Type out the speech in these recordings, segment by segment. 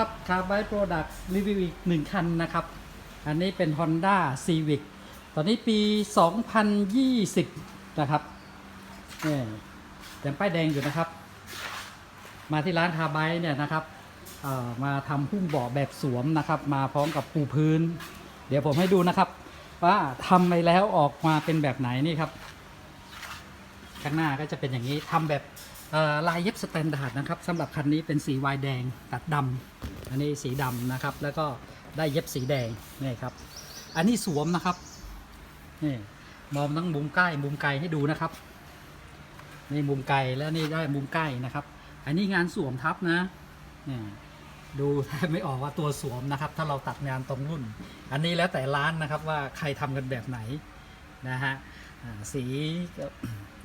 ครับคาร์บายโปรดักต์รีวิวอีกหนึ่งคันนะครับ อันนี้เป็น Honda Civic ตอนนี้ปี 2020 นะครับนี่ยังป้ายแดงอยู่นะครับ มาที่ร้านคาร์บายเนี่ยนะครับมาทำหุ้มเบาะแบบสวมนะครับ มาพร้อมกับปูพื้น เดี๋ยวผมให้ดูนะครับ ว่าทำไปแล้วออกมาเป็นแบบไหนนี่ครับ ข้างหน้าก็จะเป็นอย่างนี้ทำแบบลายเย็บสแตนดาร์ดนะครับสำหรับคันนี้เป็นสีวายแดงตัดดำ อันนี้สีดำนะครับ แล้วก็ได้เย็บสีแดงนี่ครับ อันนี้สวมนะครับนี่มองทั้งมุมใกล้มุมไกลให้ดูนะครับนี่มุมไกลแล้วนี่ได้มุมใกล้นะครับ อันนี้งานสวมทับนะนี่ดูแทบไม่ออกว่าตัวสวมนะครับ ถ้าเราตัดงานตรงรุ่น อันนี้แล้วแต่ร้านนะครับว่าใครทำกันแบบไหนนะฮะสี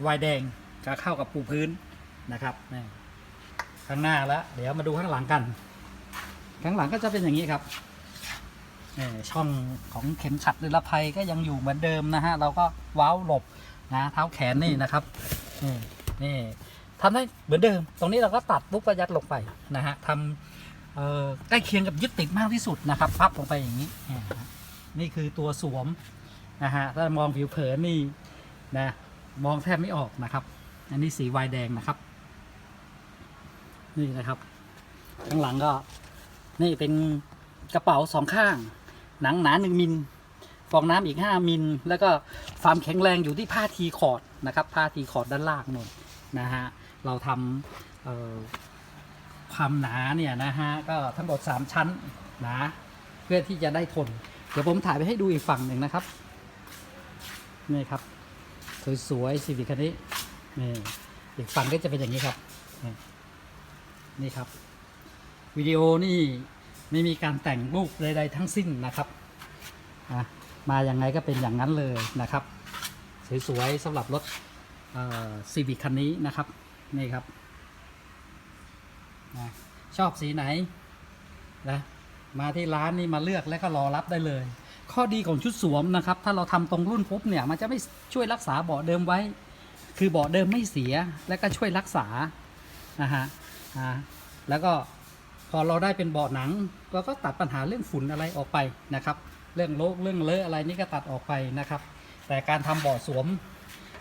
วายแดงจะเข้ากับปูพื้นนะครับนี่ข้างหน้าแล้วเดี๋ยวมาดูข้างหลังกัน ข้างหลังก็จะเป็นอย่างนี้ครับช่องของเข็มขัดนิรภัยก็ยังอยู่เหมือนเดิมนะฮะ เราก็ว้าวหลบนะเท้าแขนนี่นะครับนี่ทำได้เหมือนเดิม ตรงนี้เราก็ตัดลูกประยัดลงไปนะฮะทำใกล้เคียงกับยึดติดมากที่สุดนะครับ พับลงไปอย่างนี้นี่นะนี่คือตัวสวมนะฮะถ้ามองผิวเผินนี่นะมองแทบไม่ออกนะครับ อันนี้สีวายแดงนะครับ นี่นะครับ ข้างหลังก็ นี่เป็นกระเป๋าสองข้าง หนังหนาหนึ่งมิลฟองน้ำอีกห้ามิล แล้วก็ความแข็งแรงอยู่ที่ผ้าทีคอร์ดนะครับผ้าทีคอร์ดด้านล่างนู่นนะฮะเราทำความหนาเนี่ยนะฮะก็ทั้งหมดสามชั้นหนาเพื่อที่จะได้ทน เดี๋ยวผมถ่ายไปให้ดูอีกฝั่งหนึ่งนะครับนี่ครับสวยๆสีวิคันนี้นี่อีกฝั่งก็จะเป็นอย่างนี้ครับนี่ครับ วิดีโอนี่ไม่มีการแต่งรูปใดๆทั้งสิ้นนะครับมาอย่างไงก็เป็นอย่างนั้นเลยนะครับ สวยๆสำหรับรถซีวิคคันนี้นะครับนี่ครับนะชอบสีไหนนะมาที่ร้านนี่มาเลือกแล้วก็รอรับได้เลย ข้อดีของชุดสวมนะครับ ถ้าเราทำตรงรุ่นปุ๊บเนี่ย มันจะไม่ช่วยรักษาเบาะเดิมไว้ คือเบาะเดิมไม่เสียแล้วก็ช่วยรักษานะฮะอ่าแล้วก็ อเราได้เป็นเบาะหนังเราก็ตัดปัญหาเรื่องฝุ่นอะไรออกไปนะครับ เรื่องโลกเรื่องเลอะอะไรนี่ก็ตัดออกไปนะครับ แต่การทำเบาะสวม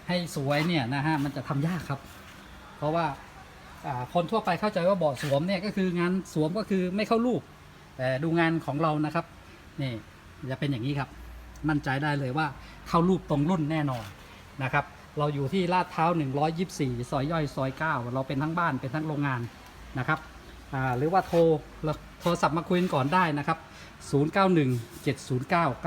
ให้สวยเนี่ยนะฮะมันจะทำยากครับ เพราะว่าคนทั่วไปเข้าใจว่าเบาะสวมเนี่ยก็คืองานสวมก็คือไม่เข้ารูป แต่ดูงานของเรานะครับนี่จะเป็นอย่างนี้ครับ มั่นใจได้เลยว่าเข้ารูปตรงรุ่นแน่นอนนะครับ เราอยู่ที่ลาดพร้า 124 ซอยย่อยซอย 9 เราเป็นทั้งบ้านเป็นทั้งโรงงานนะครับ หรือว่าโทรโทรศัพท์มาคุยกันก่อนได้นะครับ 091 709